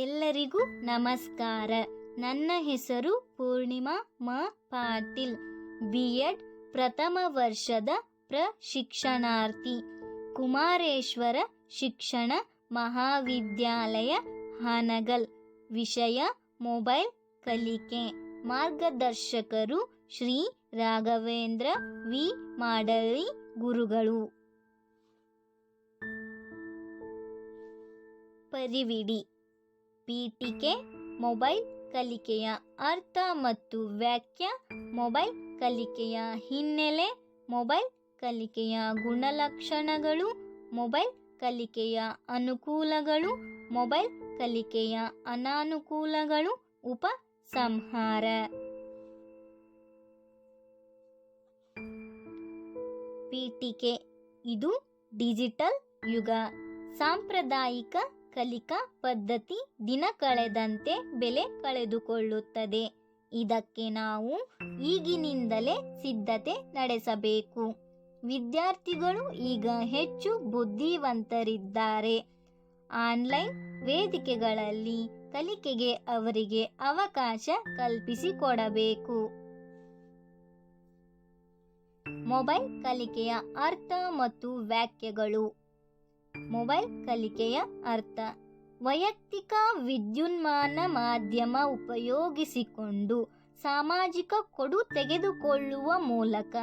ಎಲ್ಲರಿಗೂ ನಮಸ್ಕಾರ. ನನ್ನ ಹೆಸರು ಪೂರ್ಣಿಮಾ ಮ ಪಾಟೀಲ್. ಬಿ ಎಡ್ ಪ್ರಥಮ ವರ್ಷದ ಪ್ರಶಿಕ್ಷಣಾರ್ಥಿ. ಕುಮಾರೇಶ್ವರ ಶಿಕ್ಷಣ ಮಹಾವಿದ್ಯಾಲಯ, ಹಾನಗಲ್. ವಿಷಯ, ಮೊಬೈಲ್ ಕಲಿಕೆ. ಮಾರ್ಗದರ್ಶಕರು ಶ್ರೀ ರಾಘವೇಂದ್ರ ವಿ. ಮಾಡಳಿ ಗುರುಗಳು. ಪರಿವಿಡಿ. ಪೀಠಿಕೆ, ಮೊಬೈಲ್ ಕಲಿಕೆಯ ಅರ್ಥ ಮತ್ತು ವ್ಯಾಖ್ಯ, ಮೊಬೈಲ್ ಕಲಿಕೆಯ ಹಿನ್ನೆಲೆ, ಮೊಬೈಲ್ ಕಲಿಕೆಯ ಗುಣಲಕ್ಷಣಗಳು, ಮೊಬೈಲ್ ಕಲಿಕೆಯ ಅನುಕೂಲಗಳು, ಮೊಬೈಲ್ ಕಲಿಕೆಯ ಅನಾನುಕೂಲಗಳು, ಉಪಸಂಹಾರ. ಪೀಠಿಕೆ, ಇದು ಡಿಜಿಟಲ್ ಯುಗ, ಸಾಂಪ್ರದಾಯಿಕ ಕಲಿಕಾ ಪದ್ಧತಿ ದಿನ ಕಳೆದಂತೆ ಬೆಲೆ ಕಳೆದುಕೊಳ್ಳುತ್ತದೆ. ಇದಕ್ಕೆ ನಾವು ಈಗಿನಿಂದಲೇ ಸಿದ್ಧತೆ ನಡೆಸಬೇಕು. ವಿದ್ಯಾರ್ಥಿಗಳು ಈಗ ಹೆಚ್ಚು ಬುದ್ಧಿವಂತರಿದ್ದಾರೆ. ಆನ್ಲೈನ್ ವೇದಿಕೆಗಳಲ್ಲಿ ಕಲಿಕೆಗೆ ಅವರಿಗೆ ಅವಕಾಶ ಕಲ್ಪಿಸಿಕೊಡಬೇಕು. ಮೊಬೈಲ್ ಕಲಿಕೆಯ ಅರ್ಥ ಮತ್ತು ವ್ಯಾಖ್ಯೆಗಳು. ಮೊಬೈಲ್ ಕಲಿಕೆಯ ಅರ್ಥ. ವೈಯಕ್ತಿಕ ವಿದ್ಯುನ್ಮಾನ ಮಾಧ್ಯಮ ಉಪಯೋಗಿಸಿಕೊಂಡು ಸಾಮಾಜಿಕ ಕೊಡು ತೆಗೆದುಕೊಳ್ಳುವ ಮೂಲಕ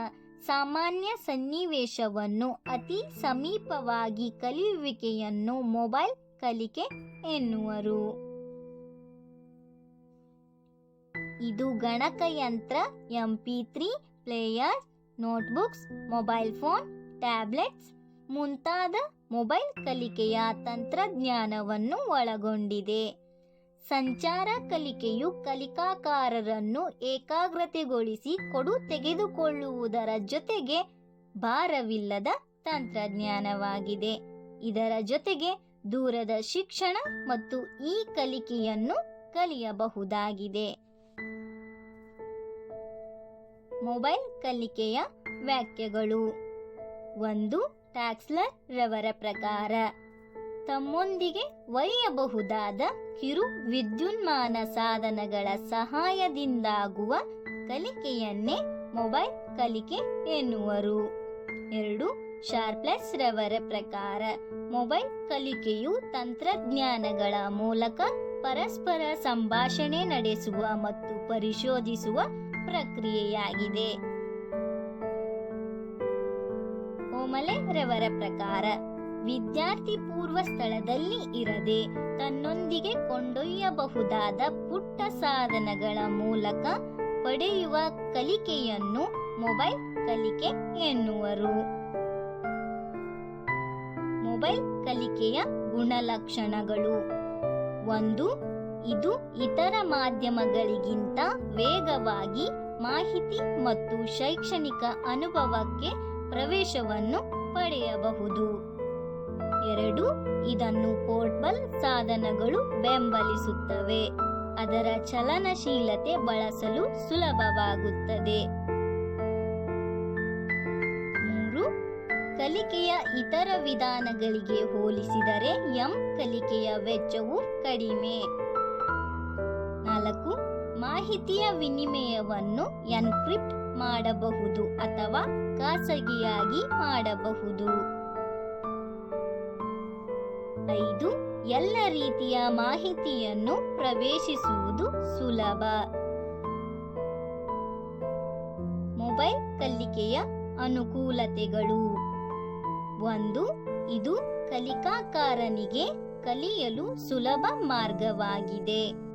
ಸಾಮಾನ್ಯ ಸನ್ನಿವೇಶವನ್ನು ಅತಿ ಸಮೀಪವಾಗಿ ಕಲಿಯುವಿಕೆಯನ್ನು ಮೊಬೈಲ್ ಕಲಿಕೆ ಎನ್ನುವರು. ಇದು ಗಣಕಯಂತ್ರ M P three players notebooks mobile phone tablets ಮುಂತಾದ ಮೊಬೈಲ್ ಕಲಿಕೆಯ ತಂತ್ರಜ್ಞಾನವನ್ನು ಒಳಗೊಂಡಿದೆ. ಸಂಚಾರ ಕಲಿಕೆಯು ಕಲಿಕಾಕಾರರನ್ನು ಏಕಾಗ್ರತೆಗೊಳಿಸಿ ಕೊಡು ತೆಗೆದುಕೊಳ್ಳುವುದರ ಜೊತೆಗೆ ಭಾರವಿಲ್ಲದ ತಂತ್ರಜ್ಞಾನವಾಗಿದೆ. ಇದರ ಜೊತೆಗೆ ದೂರದ ಶಿಕ್ಷಣ ಮತ್ತು ಈ ಕಲಿಕೆಯನ್ನು ಕಲಿಯಬಹುದಾಗಿದೆ. ಮೊಬೈಲ್ ಕಲಿಕೆಯ ವ್ಯಾಖ್ಯೆಗಳು. ಒಂದು ಟ್ಯಾಕ್ಸ್ಲರ್ ರವರ ಪ್ರಕಾರ. ತಮ್ಮೊಂದಿಗೆ ಒಯ್ಯಬಹುದಾದ ಕಿರು ವಿದ್ಯುನ್ಮಾನ ಸಾಧನಗಳ ಸಹಾಯದಿಂದಾಗುವ ಕಲಿಕೆಯನ್ನೇ ಮೊಬೈಲ್ ಕಲಿಕೆ ಎನ್ನುವರು. ಎರಡು ಶಾರ್ಪ್ಲೆಸ್ ರವರ ಪ್ರಕಾರ. ಮೊಬೈಲ್ ಕಲಿಕೆಯು ತಂತ್ರಜ್ಞಾನಗಳ ಮೂಲಕ ಪರಸ್ಪರ ಸಂಭಾಷಣೆ ನಡೆಸುವ ಮತ್ತು ಪರಿಶೋಧಿಸುವ ಪ್ರಕ್ರಿಯೆಯಾಗಿದೆ. ಓಮಲೆ ರವರ ಪ್ರಕಾರ ವಿದ್ಯಾರ್ಥಿ ಪೂರ್ವ ಸ್ಥಳದಲ್ಲಿ ಇರದೆ ತನ್ನೊಂದಿಗೆ ಕೊಂಡೊಯ್ಯಬಹುದಾದ ಪುಟ್ಟ ಸಾಧನಗಳ ಮೂಲಕ ಪಡೆಯುವ ಕಲಿಕೆಯನ್ನು ಮೊಬೈಲ್ ಕಲಿಕೆ ಎನ್ನುವರು. ಮೊಬೈಲ್ ಕಲಿಕೆಯ ಗುಣಲಕ್ಷಣಗಳು. ಒಂದು, ಇದು ಇತರ ಮಾಧ್ಯಮಗಳಿಗಿಂತ ವೇಗವಾಗಿ ಮಾಹಿತಿ ಮತ್ತು ಶೈಕ್ಷಣಿಕ ಅನುಭವಕ್ಕೆ ಪ್ರವೇಶವನ್ನು ಪಡೆಯಬಹುದು. ಎರಡು, ಇದನ್ನು ಪೋರ್ಟಬಲ್ ಸಾಧನಗಳು ಬೆಂಬಲಿಸುತ್ತವೆ. ಅದರ ಚಲನಶೀಲತೆ ಬಳಸಲು ಸುಲಭವಾಗುತ್ತದೆ. ಮೂರು, ಕಲಿಕೆಯ ಇತರ ವಿಧಾನಗಳಿಗೆ ಹೋಲಿಸಿದರೆ ಎಂ ಕಲಿಕೆಯ ವೆಚ್ಚವು ಕಡಿಮೆ. ನಾಲ್ಕು, ಮಾಹಿತಿಯ ವಿನಿಮಯವನ್ನು ಎನ್ಕ್ರಿಪ್ಟ್ ಮಾಡಬಹುದು ಅಥವಾ ಖಾಸಗಿಯಾಗಿ ಮಾಡಬಹುದು. ಐದು, ಎಲ್ಲ ರೀತಿಯ ಮಾಹಿತಿಯನ್ನು ಪ್ರವೇಶಿಸುವುದು ಸುಲಭ. ಮೊಬೈಲ್ ಕಲಿಕೆಯ ಅನುಕೂಲತೆಗಳು. ಒಂದು, ಇದು ಕಲಿಕಾಕಾರನಿಗೆ ಕಲಿಯಲು ಸುಲಭ ಮಾರ್ಗವಾಗಿದೆ.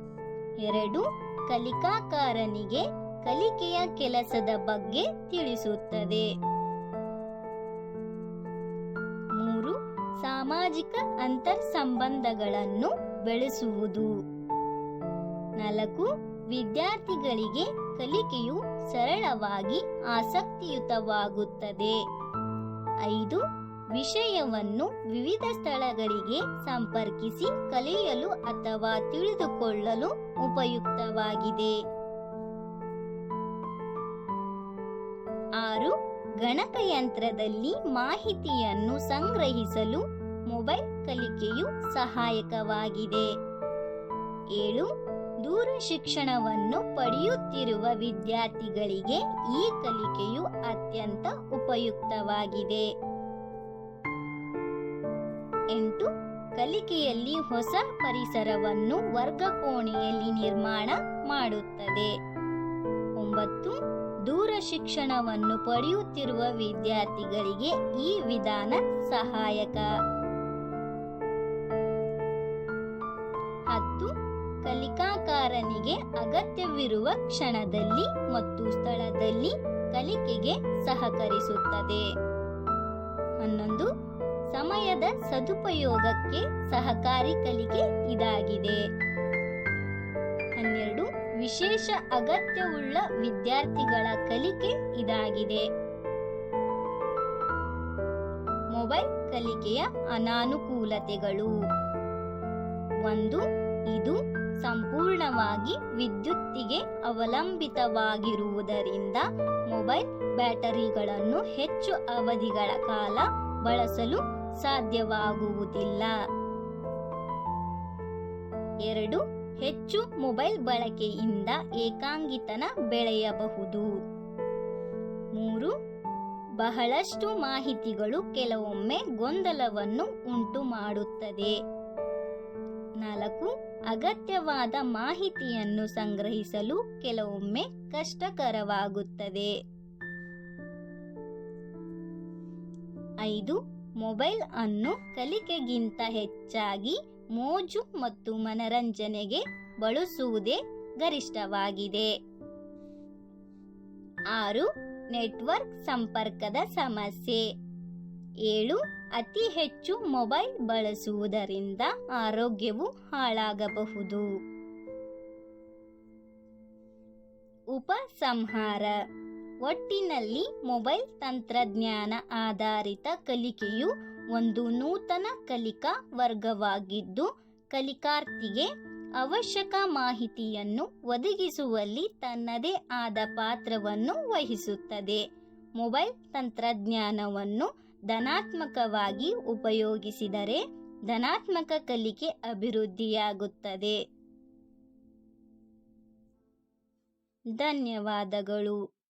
ಎರಡು, ಕಲಿಕಾಕಾರನಿಗೆ ಕಲಿಕೆಯ ಕೆಲಸದ ಬಗ್ಗೆ ತಿಳಿಸುತ್ತದೆ. ಮೂರು, ಸಾಮಾಜಿಕ ಅಂತರ್ ಸಂಬಂಧಗಳನ್ನು ಬೆಳೆಸುವುದು. ನಾಲ್ಕು, ವಿದ್ಯಾರ್ಥಿಗಳಿಗೆ ಕಲಿಕೆಯು ಸರಳವಾಗಿ ಆಸಕ್ತಿಯುತವಾಗುತ್ತದೆ. ಐದು, ವಿಷಯವನ್ನು ವಿವಿಧ ಸ್ಥಳಗಳಿಗೆ ಸಂಪರ್ಕಿಸಿ ಕಲಿಯಲು ಅಥವಾ ತಿಳಿದುಕೊಳ್ಳಲು ಉಪಯುಕ್ತವಾಗಿದೆ. ಆರು ಗಣಕಯಂತ್ರದಲ್ಲಿ ಮಾಹಿತಿಯನ್ನು ಸಂಗ್ರಹಿಸಲು ಮೊಬೈಲ್ ಕಲಿಕೆಯು ಸಹಾಯಕವಾಗಿದೆ. ಏಳು ದೂರ ಶಿಕ್ಷಣವನ್ನು ಪಡೆಯುತ್ತಿರುವ ವಿದ್ಯಾರ್ಥಿಗಳಿಗೆ ಈ ಕಲಿಕೆಯು ಅತ್ಯಂತ ಉಪಯುಕ್ತವಾಗಿದೆ. ಎಂಟು ಕಲಿಕೆಯಲ್ಲಿ ಹೊಸ ಪರಿಸರವನ್ನು ವರ್ಗಕೋಣೆಯಲ್ಲಿ ನಿರ್ಮಾಣ ಮಾಡುತ್ತದೆ. ಶಿಕ್ಷಣವನ್ನು ಪಡೆಯುತ್ತಿರುವ ವಿದ್ಯಾರ್ಥಿಗಳಿಗೆ ಈ ವಿಧಾನ ಸಹಾಯಕ. ಹತ್ತು, ಕಲಿಕಾಕಾರನಿಗೆ ಅಗತ್ಯವಿರುವ ಕ್ಷಣದಲ್ಲಿ ಮತ್ತು ಸ್ಥಳದಲ್ಲಿ ಕಲಿಕೆಗೆ ಸಹಕರಿಸುತ್ತದೆ. ಹನ್ನೊಂದು, ಸಮಯದ ಸದುಪಯೋಗಕ್ಕೆ ಸಹಕಾರಿ ಕಲಿಕೆ ಇದಾಗಿದೆ. ಹನ್ನೆರಡು ವಿಶೇಷ ಅಗತ್ಯವುಳ್ಳ ವಿದ್ಯಾರ್ಥಿಗಳ ಕಲಿಕೆ ಇದಾಗಿದೆ. ಮೊಬೈಲ್ ಕಲಿಕೆಯ ಅನಾನುಕೂಲತೆಗಳು. ಒಂದು, ಇದು ಸಂಪೂರ್ಣವಾಗಿ ವಿದ್ಯುತ್ತಿಗೆ ಅವಲಂಬಿತವಾಗಿರುವುದರಿಂದ ಮೊಬೈಲ್ ಬ್ಯಾಟರಿಗಳನ್ನು ಹೆಚ್ಚು ಅವಧಿಗಳ ಕಾಲ ಬಳಸಲು ಸಾಧ್ಯವಾಗುವುದಿಲ್ಲ. ಎರಡು ಹೆಚ್ಚು ಮೊಬೈಲ್ ಬಳಕೆಯಿಂದ ಏಕಾಂಗಿತನ ಬೆಳೆಯಬಹುದು. ಮೂರು, ಬಹಳಷ್ಟು ಮಾಹಿತಿಗಳು ಕೆಲವೊಮ್ಮೆ ಗೊಂದಲವನ್ನು ಉಂಟು ಮಾಡುತ್ತದೆ ನಾಲ್ಕು, ಅಗತ್ಯವಾದ ಮಾಹಿತಿಯನ್ನು ಸಂಗ್ರಹಿಸಲು ಕೆಲವೊಮ್ಮೆ ಕಷ್ಟಕರವಾಗುತ್ತದೆ. ಐದು, ಮೊಬೈಲ್ ಅನ್ನು ಕಲಿಕೆಗಿಂತ ಹೆಚ್ಚಾಗಿ ಮೋಜು ಮತ್ತು ಮನರಂಜನೆಗೆ ಬಳಸುವುದೇ ಗರಿಷ್ಠವಾಗಿದೆ ಆರು, ನೆಟ್ವರ್ಕ್ ಸಂಪರ್ಕದ ಸಮಸ್ಯೆ. ಏಳು, ಅತಿ ಹೆಚ್ಚು ಮೊಬೈಲ್ ಬಳಸುವುದರಿಂದ ಆರೋಗ್ಯವು ಹಾಳಾಗಬಹುದು. ಉಪಸಂಹಾರ. ಒಟ್ಟಿನಲ್ಲಿ ಮೊಬೈಲ್ ತಂತ್ರಜ್ಞಾನ ಆಧಾರಿತ ಕಲಿಕೆಯು ಒಂದು ನೂತನ ಕಲಿಕಾ ವರ್ಗವಾಗಿದ್ದು, ಕಲಿಕಾರ್ಥಿಗೆ ಅವಶ್ಯಕ ಮಾಹಿತಿಯನ್ನು ಒದಗಿಸುವಲ್ಲಿ ತನ್ನದೇ ಆದ ಪಾತ್ರವನ್ನು ವಹಿಸುತ್ತದೆ. ಮೊಬೈಲ್ ತಂತ್ರಜ್ಞಾನವನ್ನು ಧನಾತ್ಮಕವಾಗಿ ಉಪಯೋಗಿಸಿದರೆ ಧನಾತ್ಮಕ ಕಲಿಕೆ ಅಭಿವೃದ್ಧಿಯಾಗುತ್ತದೆ. ಧನ್ಯವಾದಗಳು.